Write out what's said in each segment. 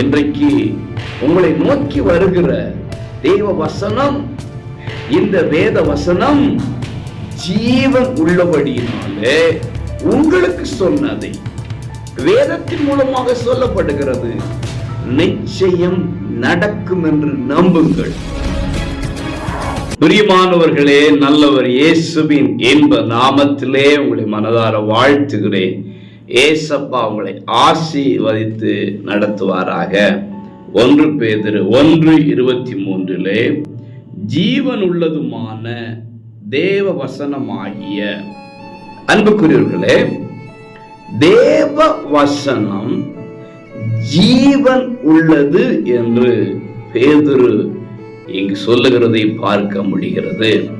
இன்றைக்கு உங்களை நோக்கி வருகிற தெய்வ வசனம் இந்த வேத வசனம் ஜீவன் உள்ளபடியினாலே உங்களுக்கு சொன்னதை வேதத்தின் மூலமாக சொல்லப்படுகிறது. நிச்சயம் நடக்கும் என்று நம்புங்கள். பிரியமானவர்களே நல்லவர் இயேசுவின் இன்ப நாமத்திலே உங்களை மனதார வாழ்த்துகிறேன். ஏசப்பா உங்களை ஆசீர்வதித்து நடத்துவாராக. ஒன்று பேதிரு ஒன்று இருபத்தி மூன்றிலே ஜீவன் உள்ளதுமான தேவ வசனமாகிய அன்புக்குரியவர்களே தேவ வசனம் ஜீவன் உள்ளது என்று பேதுரு இங்கு சொல்லுகிறதை பார்க்க முடிகிறது.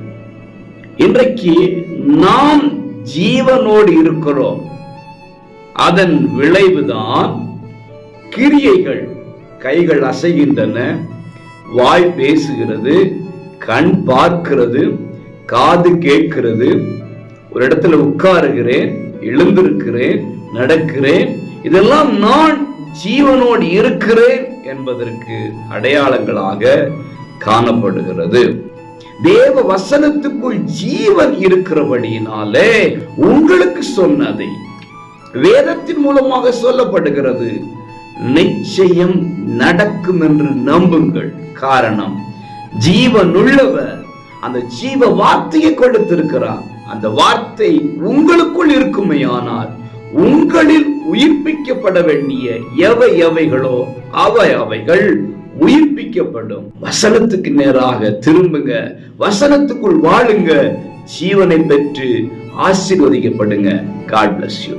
இன்றைக்கு நாம் ஜீவனோடு இருக்கிறோம். அதன் விளைவுதான் கிரியைகள். கைகள் அசைகின்றன வாய் பேசுகிறது கண் பார்க்கிறது காது கேட்கிறது. ஒரு இடத்துல உட்காருகிறேன் எழுந்திருக்கிறேன் நடக்கிறேன். இதெல்லாம் நான் ஜீவனோடு இருக்கிறேன் என்பதற்கு அடையாளங்களாக காணப்படுகிறது. தேவ வசனத்துக்குள் ஜீவன் இருக்கிறபடியினாலே உங்களுக்கு சொன்னதை வேதத்தின் மூலமாக சொல்லப்படுகிறது நிச்சயம் நடக்கும் என்று நம்புங்கள். காரணம் ஜீவனுள்ளவர் அந்த ஜீவ வார்த்தையை கொடுத்திருக்கிறார். அந்த வார்த்தை உங்களுக்குள் இருக்குமையானால் உங்களில் உயிர்ப்பிக்கப்பட வேண்டிய எவை எவைகளோ அவை அவைகள் உயிர்ப்பிக்கப்படும். வசனத்துக்கு நேராக திரும்புங்க. வசனத்துக்குள் வாழுங்க. ஜீவனை பெற்று ஆசீர்வதிக்கப்படுங்க. God bless you